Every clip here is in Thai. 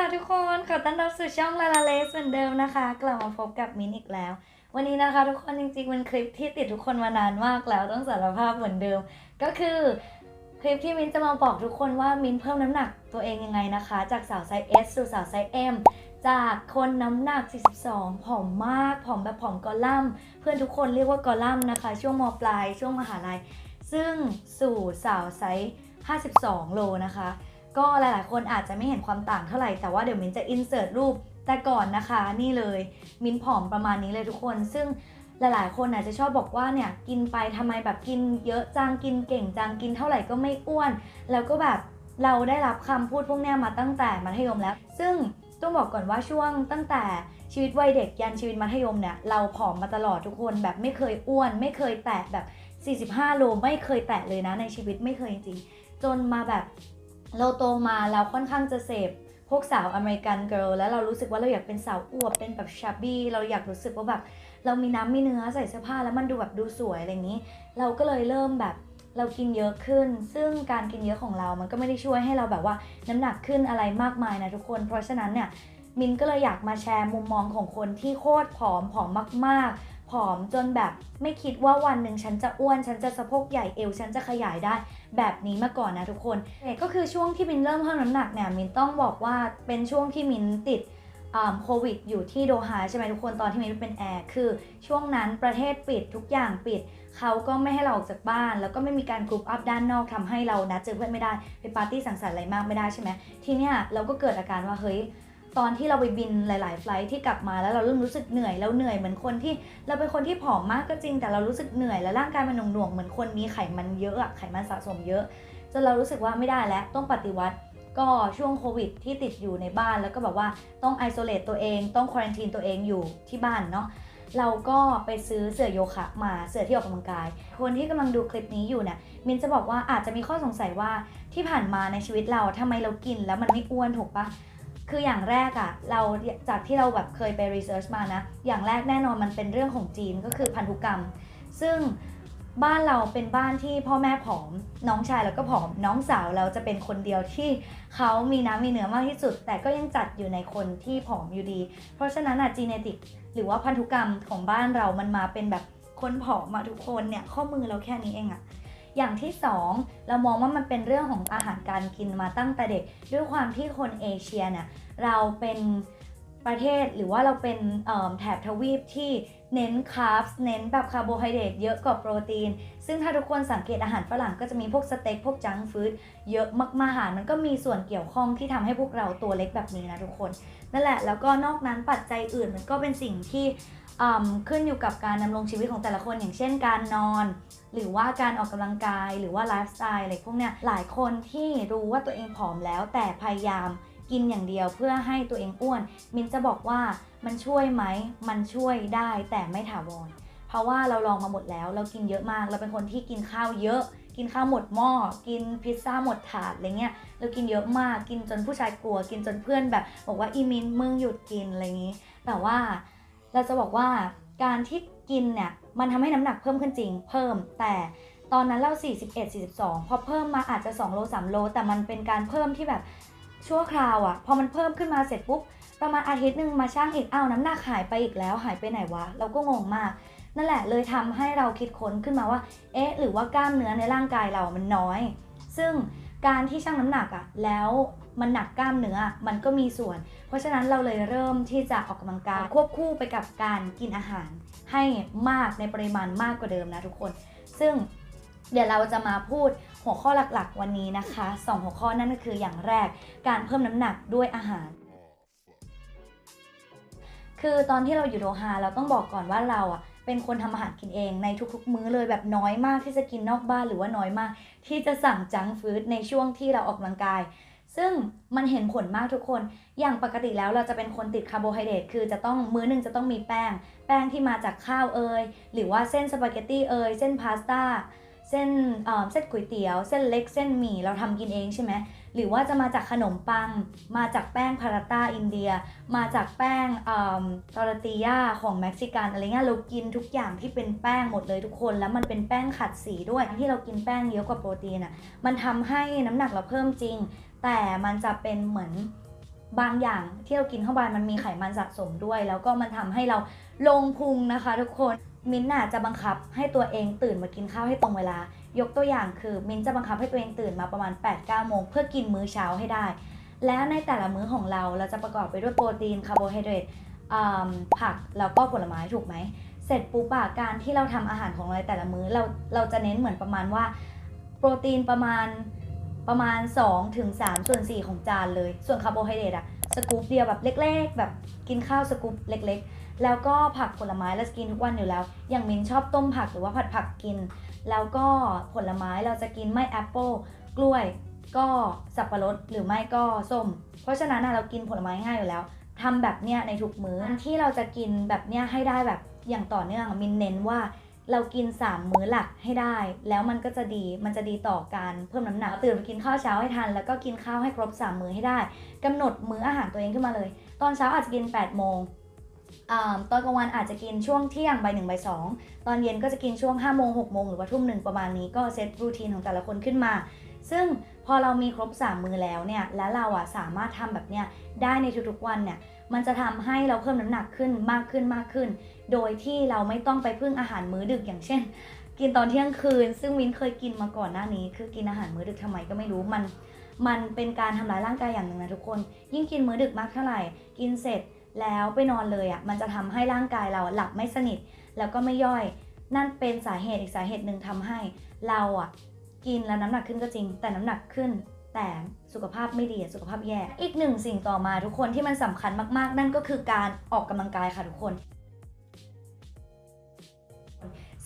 ค่ะทุกคนขอต้อนรับสู่ช่องลาลาเลสเหมือนเดิมนะคะ กลับมาพบกับมินอีกแล้ว วันนี้นะคะทุกคนจริงๆเป็นคลิปที่ติดทุกคนมานานมากแล้วต้องสารภาพเหมือนเดิม ก็คือคลิปที่มินจะมาบอกทุกคนว่ามินเพิ่มน้ำหนักตัวเองยังไงนะคะ จากสาวไซส์ S สู่สาวไซส์ M จากคนน้ำหนัก 42 ผอมมาก ผอมแบบผอมกอลัมน์เพื่อนทุกคนเรียกว่ากอลัมน์นะคะ ช่วงมปลายช่วงมหาลัย ซึ่งสู่สาวไซส์ 52 โลนะคะ ก็หลายๆ คนอาจจะไม่เห็นความต่างเท่าไหร่ แต่ว่าเดี๋ยวมินจะอินเสิร์ตรูปแต่ก่อนนะคะ นี่เลยมินผอมประมาณนี้เลยทุกคน ซึ่งหลายๆ คนอาจจะชอบบอกว่าเนี่ยกินไปทำไมแบบกินเยอะจังกินเก่งจังกินเท่าไหร่ก็ไม่อ้วน แล้วก็แบบเราได้รับคำพูดพวกนี้มาตั้งแต่มัธยมแล้ว ซึ่งต้องบอกก่อนว่าช่วงตั้งแต่ชีวิตวัยเด็กยันชีวิตมัธยมเนี่ยเราผอมมาตลอดทุกคนแบบไม่เคยอ้วน ไม่เคยแตะแบบ 45 โลไม่เคยแตะเลยนะในชีวิตไม่เคยจริงจนมาแบบ เราโตมาเราค่อนข้างจะเสพพวกสาวอเมริกันเกิร์ลแล้วเรารู้สึกว่าเราอยากเป็นสาวอวบเป็นแบบชับบี้เราอยากรู้สึกว่าแบบเรามีน้ำมีเนื้อใส่เสื้อผ้าแล้วมันดูแบบดูสวยอะไรอย่างนี้ เราก็เลยเริ่มแบบเรากินเยอะขึ้น ซึ่งการกินเยอะของเรา มันก็ไม่ได้ช่วยให้เราแบบว่าน้ำหนักขึ้นอะไรมากมายนะทุกคน เพราะฉะนั้นเนี่ยมินก็เลยอยากมาแชร์มุมมองของคนที่โคตรผอมผอมมากๆ ผอมจนแบบไม่คิดว่าวันหนึ่งฉันจะอ้วน ฉันจะสะโพกใหญ่เอว ฉันจะขยายได้แบบนี้มาก่อนนะทุกคนก็คือช่วงที่มินเริ่มเพิ่มน้ำหนักเนี่ยมินต้องบอกว่าเป็นช่วงที่มินติดโควิดอยู่ที่โดฮาใช่ไหมทุกคนตอนที่มินเป็นแอร์คือช่วงนั้นประเทศปิดทุกอย่างปิด เขาก็ไม่ให้เราออกจากบ้าน แล้วก็ไม่มีการกรุ๊ปอัพด้านนอกทำให้เรานัดเจอเพื่อนไม่ได้ไปปาร์ตี้สังสรรค์อะไรมากไม่ได้ใช่ไหมทีเนี้ยเราก็เกิดอาการว่าเฮ้ย ตอนที่เราไปบินหลาย ๆ ไฟล์ที่กลับมาแล้วเราเริ่มรู้สึกเหนื่อยแล้วเหนื่อยเหมือนคนที่เราเป็นคนที่ผอมมากก็จริง แต่เรารู้สึกเหนื่อยและร่างกายมันหน่วงๆเหมือนคนมีไขมันเยอะอะไขมันสะสมเยอะจนเรารู้สึกว่าไม่ได้แล้วต้องปฏิวัติก็ช่วงโควิดที่ติดอยู่ในบ้านแล้วก็แบบว่าต้องไอโซเลตตัวเองต้องควอนตีนตัวเองอยู่ที่บ้านเนาะเราก็ไปซื้อเสื่อโยคะมาเสื่อที่ออกกำลังกาย คนที่กำลังดูคลิปนี้อยู่เนี่ยมินจะบอกว่าอาจจะมีข้อสงสัยว่าที่ผ่านมาในชีวิตเราทำไมเรากินแล้วมันไม่อ้วนถูกปะ คืออย่างแรกอะเราจากที่เราแบบเคยไปรีเสิร์ชมานะ อย่างแรกแน่นอนมันเป็นเรื่องของจีนก็คือพันธุกรรม ซึ่งบ้านเราเป็นบ้านที่พ่อแม่ผอม น้องชายแล้วก็ผอม น้องสาวเราจะเป็นคนเดียวที่เขามีน้ำมีเนื้อมากที่สุด แต่ก็ยังจัดอยู่ในคนที่ผอมอยู่ดี เพราะฉะนั้นอะจีเนติกหรือว่าพันธุกรรมของบ้านเรามันมาเป็นแบบคนผอมมาทุกคนเนี่ยข้อมือเราแค่นี้เองอะ อย่างที่สองเรามองว่ามันเป็นเรื่องของอาหารการกินมาตั้งแต่เด็ก ด้วยความที่คนเอเชียเนี่ยเราเป็น ประเทศหรือว่าเราเป็นแถบทวีปที่เน้นคาร์บเน้นแบบคาร์โบไฮเดรตเยอะกว่าโปรตีน ซึ่งถ้าทุกคนสังเกตอาหารฝรั่งก็จะมีพวกสเต็กพวกจังฟู้ดเยอะมากๆอาหารมันก็มีส่วนเกี่ยวข้องที่ทำให้พวกเราตัวเล็กแบบนี้นะทุกคนนั่นแหละแล้วก็นอกนั้นปัจจัยอื่นมันก็เป็นสิ่งที่ขึ้นอยู่กับการดำรงชีวิตของแต่ละคนอย่างเช่นการนอน หรือว่าการออกกำลังกายหรือว่าไลฟ์สไตล์อะไรพวกเนี้ยหลายคนที่รู้ว่าตัวเองผอมแล้วแต่พยายาม กินอย่างเดียวเพื่อให้ตัวเองอ้วน มินจะบอกว่ามันช่วยไหม มันช่วยได้แต่ไม่ถาวร เพราะว่าเราลองมาหมดแล้ว เรากินเยอะมาก เราเป็นคนที่กินข้าวเยอะ กินข้าวหมดหม้อ กินพิซซ่าหมดถาดอะไรเงี้ย เรากินเยอะมาก กินจนผู้ชายกลัว กินจนเพื่อนแบบ บอกว่าอีมินมึงหยุดกินอะไรอย่างนี้ แต่ว่าเราจะบอกว่าการที่กินเนี่ยมันทำให้น้ำหนักเพิ่มขึ้นจริง เพิ่มแต่ตอนนั้นเรา 41 42 พอเพิ่มมาอาจจะ2โล3โล แต่มันเป็นการเพิ่มที่แบบ ชั่วคราวอะพอมันเพิ่มขึ้นมาเสร็จปุ๊บประมาณอาทิตย์หนึ่งมาช่างอีกอ้าวน้ำหนักหายไปอีกแล้วหายไปไหนวะ เราก็งงมาก นั่นแหละเลยทำให้เราคิดค้นขึ้นมาว่า เอ๊ะ หรือว่ากล้ามเนื้อในร่างกายเรามันน้อย ซึ่งการที่ชั่งน้ำหนักอะแล้วมันหนักกล้ามเนื้อมันก็มีส่วน เพราะฉะนั้นเราเลยเริ่มที่จะออกกำลังกายควบคู่ไปกับการกินอาหาร ให้มากในปริมาณมากกว่าเดิมนะทุกคน ซึ่งเดี๋ยวเราจะมาพูด หัวข้อหลักๆ วันนี้นะคะสองหัวข้อนั่นก็คืออย่างแรกการเพิ่มน้ำหนักด้วยอาหาร คือตอนที่เราอยู่โดฮาเราต้องบอกก่อนว่าเราอะเป็นคนทำอาหารกินเองในทุกๆ มื้อเลยแบบน้อยมากที่จะกินนอกบ้านหรือว่าน้อยมาก ที่จะสั่งจังฟู้ดในช่วงที่เราออกกำลังกาย ซึ่งมันเห็นผลมากทุกคน อย่างปกติแล้วเราจะเป็นคนติดคาร์โบไฮเดรตคือจะต้องมื้อหนึ่งจะต้องมีแป้ง แป้งที่มาจากข้าวเอยหรือว่าเส้นสปาเกตตี้เอยเส้นพาสต้า เส้นเส้นก๋วยเตี๋ยว เส้นเล็กเส้นหมี่เราทำกินเองใช่ไหมหรือว่าจะมาจากขนมปัง มาจากแป้งพาราต้าอินเดีย มาจากแป้งตอร์ติยาของเม็กซิกันอะไรเงี้ยเรากินทุกอย่างที่เป็นแป้งหมดเลยทุกคน แล้วมันเป็นแป้งขัดสีด้วยที่เรากินแป้งเยอะกว่าโปรตีนอะมันทำให้น้ำหนักเราเพิ่มจริง แต่มันจะเป็นเหมือนบางอย่างที่เรากินเข้าไปมันมีไขมันสะสมด้วย แล้วก็มันทำให้เราลงพุงนะคะ ทุกคน มิ้นท์น่ะจะบังคับให้ตัวเองตื่นมากินข้าวให้ตรงเวลา ยกตัวอย่างคือมิ้นจะบังคับให้ตัวเองตื่นมาประมาณ 8-9โมงเพื่อกินมื้อเช้าให้ได้ และในแต่ละมื้อของเราเราจะประกอบไปด้วยโปรตีนคาร์โบไฮเดรตผักแล้วก็ผลไม้ถูกไหม เสร็จปุ๊บอะการที่เราทำอาหารของเราในแต่ละมื้อเราเราจะเน้นเหมือนประมาณว่า โปรตีนประมาณประมาณ2ถึง3ส่วน4ของจานเลย ส่วนคาร์โบไฮเดรตอะ สกู๊ปเดียวแบบเล็ก ๆ แบบกินข้าวสกู๊ปเล็ก ๆ แล้วก็ผักผลไม้เราจะกินทุกวันอยู่แล้ว อย่างมินชอบต้มผักหรือว่าผัดผักกิน แล้วก็ผลไม้เราจะกินไม่แอปเปิลกล้วยก็สับปะรดหรือไม่ก็ส้ม เพราะฉะนั้นเรากินผลไม้ง่ายอยู่แล้วทำแบบเนี้ยในทุกมื้อที่เราจะกินแบบเนี้ยให้ได้แบบอย่างต่อเนื่องมินเน้นว่า เรากิน 3 มื้อหลักให้ได้ แล้วมันก็จะดีมันจะดีต่อการเพิ่มน้ำหนักตื่นมากินข้าวเช้าให้ทัน แล้วก็กินข้าวให้ครบ 3 มื้อให้ได้กำหนดมื้ออาหารตัวเองขึ้นมาเลย ตอนเช้าอาจจะกิน8โมงอตอนกลางวันอาจจะกินช่วงเที่ยงใบหนึ่งใบสองตอนเย็นก็จะกินช่วง5โมง6โมงหรือว่าทุ่มหนึ่งประมาณนี้ก็เซตรูทีนของแต่ละคนขึ้นมา ซึ่งพอเรามีครบ 3 มื้อแล้วเนี่ยแล้วเราอะสามารถทำแบบเนี้ยได้ในทุกๆวันเนี่ย มันจะทำให้เราเพิ่มน้ำหนักขึ้นมากขึ้นมากขึ้น โดยที่เราไม่ต้องไปพึ่งอาหารมื้อดึกอย่างเช่น กินตอนเที่ยงคืน ซึ่งวินเคยกินมาก่อนหน้านี้ คือกินอาหารมื้อดึกทำไมก็ไม่รู้มัน มันเป็นการทำร้ายร่างกายอย่างหนึ่งนะทุกคน ยิ่งกินมื้อดึกมากเท่าไหร่ กินเสร็จแล้วไปนอนเลยอะ่ะมันจะทำให้ร่างกายเราหลับไม่สนิท แล้วก็ไม่ย่อย นั่นเป็นสาเหตุอีกสาเหตุหนึ่งทำให้เราอะกินแล้วน้ำหนักขึ้นก็จริง แต่น้ำหนักขึ้น แต่สุขภาพไม่ดีอะสุขภาพแย่ อีกหนึ่งสิ่งต่อมาทุกคนที่มันสำคัญมากๆ นั่นก็คือการออกกำลังกายค่ะทุกคน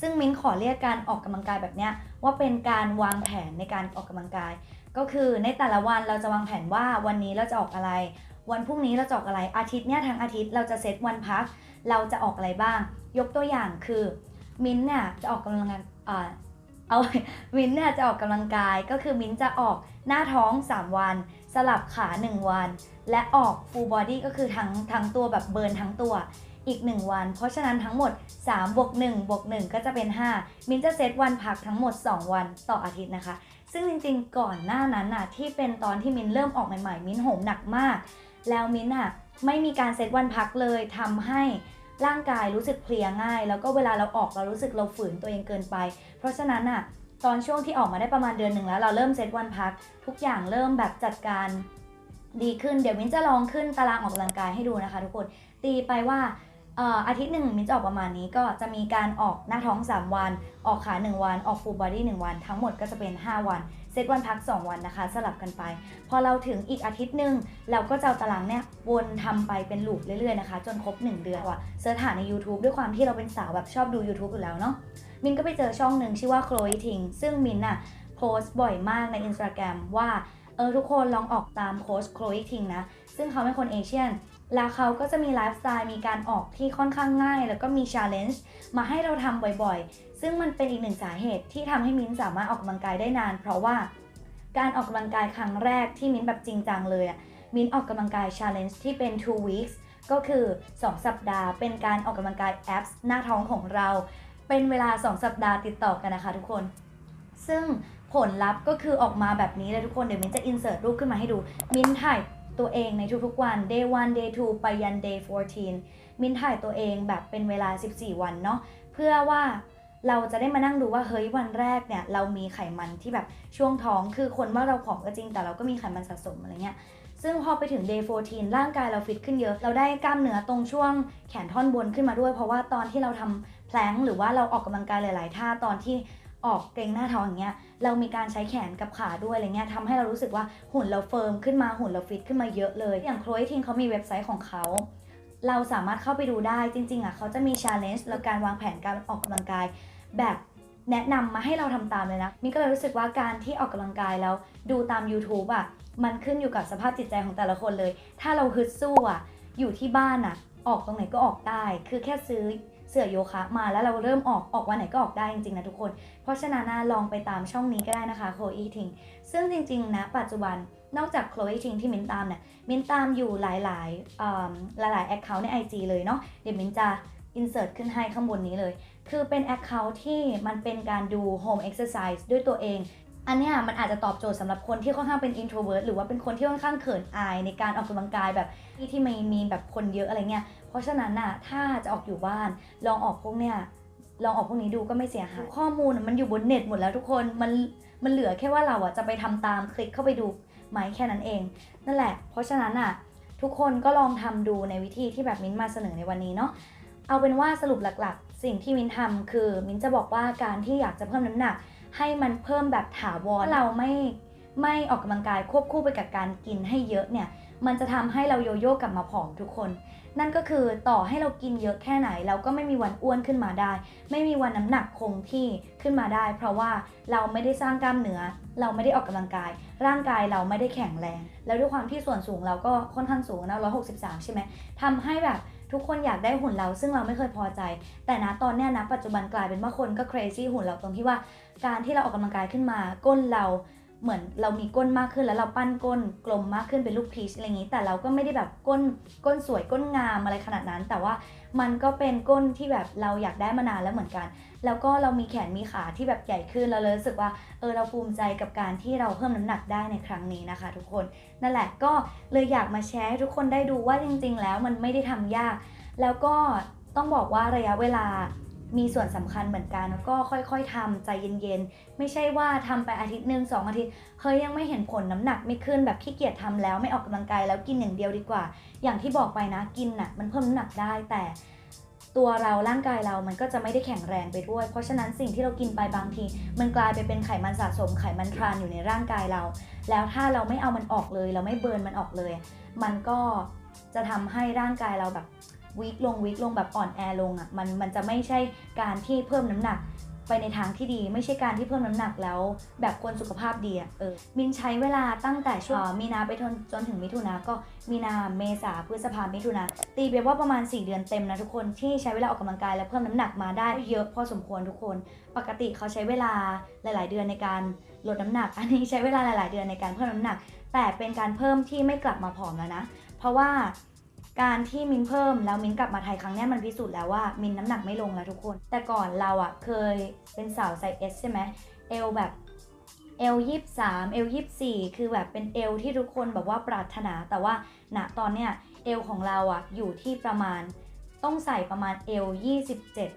ซึ่งมิ้นขอเรียกการออกกำลังกายแบบเนี้ยว่าเป็นการวางแผนในการออกกำลังกาย ก็คือในแต่ละวันเราจะวางแผนว่าวันนี้เราจะออกอะไร วันพรุ่งนี้เราจะออกอะไรอาทิตย์เนี้ยทั้งอาทิตย์เราจะเซตวันพัก เราจะออกอะไรบ้าง ยกตัวอย่างคือมิ้นเนี่ยจะออกกำลังกายอ่าเอา มิ้นเนี่ยจะออกกำลังกายก็คือมิ้นจะออก หน้าท้อง 3 วัน สลับขา 1 วัน และออก full body ก็คือทั้งทั้งตัวแบบเบิร์นทั้งตัวอีก 1 วัน เพราะฉะนั้นทั้งหมด3บวก1บวก1ก็จะเป็น 5 มินจะเซตวันพักทั้งหมด 2 วันต่ออาทิตย์นะคะ ซึ่งจริงๆ ก่อนหน้านั้นน่ะที่เป็นตอนที่มินเริ่มออกใหม่ๆ มินโหมหนักมาก แล้วมินอะไม่มีการเซตวันพักเลยทำให้ร่างกายรู้สึกเพลียง่าย แล้วก็เวลาเราออกเรารู้สึกเราฝืนตัวเองเกินไป เพราะฉะนั้นอะ ตอนช่วงที่ออกมาได้ประมาณเดือนหนึ่งแล้ว เราเริ่มเซตวันพัก ทุกอย่างเริ่มแบบจัดการดีขึ้น เดี๋ยวมิ้นจะลองขึ้นตารางออกกำลังกายให้ดูนะคะ ทุกคนตีไปว่าอาทิตย์หนึ่งมิ้นจะออกประมาณนี้ก็จะมีการออกหน้าท้อง 3 วัน ออกขา 1 วัน ออกฟูลบอดี้1วัน ทั้งหมดก็จะเป็น 5 วัน เซตวันพัก 2 วันนะคะ สลับกันไป พอเราถึงอีกอาทิตย์หนึ่งเราก็จะเอาตารางเนี่ยวนทำไปเป็นลูปเรื่อยๆนะคะ จนครบ 1 เดือนว่ะเสิร์ชหาใน YouTube ด้วยความที่เราเป็นสาวแบบชอบดู YouTube อยู่แล้วเนาะมินก็ไปเจอช่องหนึ่งชื่อว่า Chloe Ting ซึ่งมินน่ะโพสต์บ่อยมากใน Instagram ว่าเออทุกคนลองออกตามโค้ช Chloe Ting นะซึ่งเขาเป็นคนเอเชียนแล้วเขาก็จะมีไลฟ์สไตล์มีการออกที่ค่อนข้างง่าย แล้วก็มีชาเลนจ์มาให้เราทำบ่อยๆ ซึ่งมันเป็นอีกหนึ่งสาเหตุที่ทำให้มิ้นสามารถออกกำลังกายได้นาน เพราะว่าการออกกำลังกายครั้งแรกที่มิ้นแบบจริงจังเลยอะมิ้นออกกำลังกายชาเลนจ์ที่เป็น two weeks ก็คือ 2 สัปดาห์ เป็นการออกกำลังกายแอปหน้าท้องของเรา เป็นเวลา 2 สัปดาห์ติดต่อกันนะคะทุกคน ซึ่งผลลัพธ์ก็คือออกมาแบบนี้เลยทุกคน เดี๋ยวมิ้นจะอินเสิร์ตรูปขึ้นมาให้ดู มิ้นถ่ายตัวเองในทุกๆวัน day 1 day 2 ไปยัน day 14 มิ้นถ่ายตัวเองแบบเป็นเวลา 14 วันเนาะ เพื่อว่า เราจะได้มานั่งดูว่าเฮ้ยวันแรกเนี่ยเรามีไขมันที่แบบช่วงท้องคือคนว่าเราผอมก็จริง แต่เราก็มีไขมันสะสมอะไรเงี้ยซึ่งพอไปถึง day 14 ร่างกายเราฟิตขึ้นเยอะ เราได้กล้ามเนื้อตรงช่วงแขนท่อนบนขึ้นมาด้วย เพราะว่าตอนที่เราทำแพลงหรือว่าเราออกกำลังกายหลาย ๆ ท่าตอนที่ออกเกรงหน้าท้องอย่างเงี้ย เรามีการใช้แขนกับขาด้วยอะไรเงี้ยทำให้เรารู้สึกว่าหุ่นเราเฟิร์มขึ้นมาหุ่นเราฟิตขึ้นมาเยอะเลย อย่างโคล e ทิงเขามีเว็บไซต์ของเขา เราสามารถเข้าไปดูได้จริง ๆอะเขาจะมีชาเลนจ์แล้วการวางแผนการออกกำลังกาย แบบแนะนำมาให้เราทำตามเลยนะมิ้นก็เลยรู้สึกว่าการที่ออกกำลังกายแล้วดูตาม YouTube อะมันขึ้นอยู่กับสภาพจิตใจของแต่ละคนเลย ถ้าเราฮึดสู้อะอยู่ที่บ้านอะออกตรงไหนก็ออกได้ คือแค่ซื้อเสื่อโยคะมาแล้วเราเริ่มออกออกวันไหนก็ออกได้จริงๆนะทุกคน เพราะฉะนั้นลองไปตามช่องนี้ก็ได้นะคะ Chloe Ting ซึ่งจริงๆนะปัจจุบัน นอกจาก Chloe Ting ที่มินตามเนี่ยมินตามอยู่หลายๆเอิ่มหลายๆ Account ใน IG เลยเนาะเดี๋ยวมินจะ insert ขึ้นให้ข้างบนนี้เลย คือเป็น Account ที่มันเป็นการดู Home Exercise ด้วยตัวเองอันเนี้ยมันอาจจะตอบโจทย์สำหรับคนที่ค่อนข้างเป็น introvert หรือว่าเป็นคนที่ค่อนข้างเขินอายในการออกกำลังกายแบบที่ที่มีมีแบบคนเยอะอะไรเงี้ย เพราะฉะนั้นน่ะถ้าจะออกอยู่บ้านลองออกพวกเนี้ยลองออกพวกนี้ดูก็ไม่เสียหายข้อมูลมันอยู่บนเน็ตหมดแล้วทุกคนมันมันเหลือแค่ว่าเราอะจะไปทำตามคลิกเข้าไปดู ไหมแค่นั้นเอง นั่นแหละ เพราะฉะนั้นอะทุกคนก็ลองทำดูในวิธีที่แบบมิ้นมาเสนอในวันนี้เนาะเอาเป็นว่าสรุปหลักๆ สิ่งที่มิ้นทำคือมิ้นจะบอกว่าการที่อยากจะเพิ่มน้ำหนัก ให้มันเพิ่มแบบถาวรเราไม่ไม่ออกกำลังกายควบคู่ไปกับการกินให้เยอะเนี่ยมันจะทำให้เราโยโย่กลับมาผอมทุกคน นั่นก็คือต่อให้เรากินเยอะแค่ไหน เราก็ไม่มีวันอ้วนขึ้นมาได้ ไม่มีวันน้ำหนักคงที่ขึ้นมาได้ เพราะว่าเราไม่ได้สร้างกล้ามเนื้อ เราไม่ได้ออกกำลังกาย ร่างกายเราไม่ได้แข็งแรง แล้วด้วยความที่ส่วนสูงเราก็ค่อนข้างสูงนะ163 ใช่ไหมทำให้แบบทุกคนอยากได้หุ่นเราซึ่งเราไม่เคยพอใจ แต่นะตอนเนี้ยนะปัจจุบันกลายเป็นว่าคนก็ crazy หุ่นเราตรงที่ว่าการที่เราออกกำลังกายขึ้นมาก้นเรา เหมือนเรามีก้นมากขึ้นแล้วเราปั้นก้นกลมมากขึ้นเป็นลูกพีชอะไรอย่างนี้ แต่เราก็ไม่ได้แบบก้นก้นสวยก้นงามอะไรขนาดนั้น แต่ว่ามันก็เป็นก้นที่แบบเราอยากได้มานานแล้วเหมือนกัน แล้วก็เรามีแขนมีขาที่แบบใหญ่ขึ้นเราเลยรู้สึกว่าเออเราภูมิใจกับการที่เราเพิ่มน้ำหนักได้ในครั้งนี้นะคะ ทุกคนนั่นแหละก็เลยอยากมาแชร์ให้ทุกคนได้ดูว่าจริง ๆ แล้วมันไม่ได้ทำยาก แล้วก็ต้องบอกว่าระยะเวลา มีส่วนสำคัญเหมือนกันแล้วก็ค่อยๆทำใจเย็นๆ ไม่ใช่ว่าทำไปอาทิตย์หนึ่งสองอาทิตย์เฮ้ยยังไม่เห็นผลน้ำหนักไม่ขึ้นแบบขี้เกียจทำแล้วไม่ออกกำลังกายแล้วกินอย่างเดียวดีกว่า อย่างที่บอกไปนะกินน่ะมันเพิ่มน้ำหนักได้แต่ตัวเราร่างกายเรามันก็จะไม่ได้แข็งแรงไปด้วย เพราะฉะนั้นสิ่งที่เรากินไปบางที มันกลายไปเป็นไขมันสะสมไขมันทรานอยู่ในร่างกายเรา แล้วถ้าเราไม่เอามันออกเลย เราไม่เบิร์นมันออกเลย มันก็จะทำให้ร่างกายเราแบบ วีคลงวีคลงแบบอ่อนแอลงอะ่ะมันมันจะไม่ใช่การที่เพิ่มน้ำหนักไปในทางที่ดีไม่ใช่การที่เพิ่มน้ำหนักแล้ว แบบคนสุขภาพดีอะเออมินใช้เวลาตั้งแต่ช่วงมีนาไปจนจนถึงมิถุนาก็มีนาเมษาพฤษภามิถุนาตีไปว่าประมาณ 4 เดือนเต็มนะทุกคนที่ใช้เวลาออกกำลังกายและเพิ่มน้ำหนักมาได้เยอะพอสมควรทุกคน ปกติเขาใช้เวลาหลาย ๆ เดือนในการลดน้ำหนัก อันนี้ใช้เวลาหลาย ๆ เดือนในการเพิ่มน้ำหนัก แต่เป็นการเพิ่มที่ไม่กลับมาผอมแล้วนะ เพราะว่า การที่มินเพิ่มแล้วมินกลับมาไทยครั้งนี้มันพิสูจน์แล้วว่ามินน้ำหนักไม่ลงแล้วทุกคน แต่ก่อนเราอะเคยเป็นสาวไซส์ S ใช่ไหมเอลแบบเอลยี่สามเอลยี่สี่คือแบบเป็นเอลที่ทุกคนแบบว่าปรารถนาแต่ว่าณตอนเนี้ยเอลของเราอะอยู่ที่ประมาณต้องใส่ประมาณเอลยี่สิบเจ็ด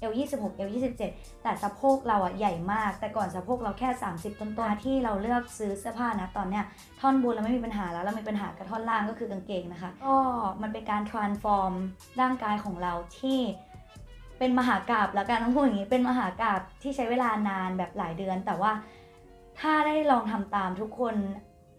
เอล26เอล27 แต่สะโพกเราอะใหญ่มาก แต่ก่อนสะโพกเราแค่ 30 ต้นๆที่เราเลือกซื้อเสื้อผ้านะตอนเนี้ยท่อนบนเราไม่มีปัญหาแล้วเรามีปัญหากับท่อนล่างก็คือกางเกงนะคะก็มันเป็นการ transform ร่างกายของเราที่เป็นมหากราบแล้วกันต้องพูดอย่างนี้เป็นมหากราบที่ใช้เวลานานแบบหลายเดือน แต่ว่าถ้าได้ลองทำตามทุกคน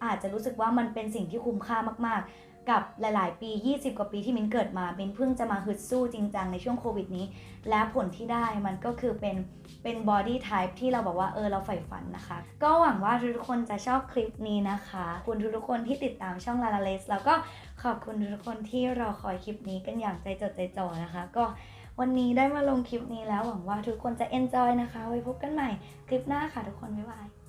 อาจจะรู้สึกว่ามันเป็นสิ่งที่คุ้มค่ามากๆ กับหลาย ๆ ปี 20 กว่าปีที่มิ้นเกิดมามิ้นเพิ่งจะมาฮึดสู้จริงจังในช่วงโควิดนี้ และผลที่ได้มันก็คือเป็นเป็น body type ที่เราบอกว่าเออเราใฝ่ฝันนะคะ ก็หวังว่าทุกๆคนจะชอบคลิปนี้นะคะ คุณทุกๆคนที่ติดตามช่องลาลาเลสแล้วก็ขอบคุณทุกๆคนที่รอคอยคลิปนี้กันอย่างใจจดใจจ่อนะคะ ก็วันนี้ได้มาลงคลิปนี้แล้วหวังว่าทุกคนจะ enjoy นะคะ ไว้พบกันใหม่คลิปหน้าค่ะทุกคนบ๊ายบาย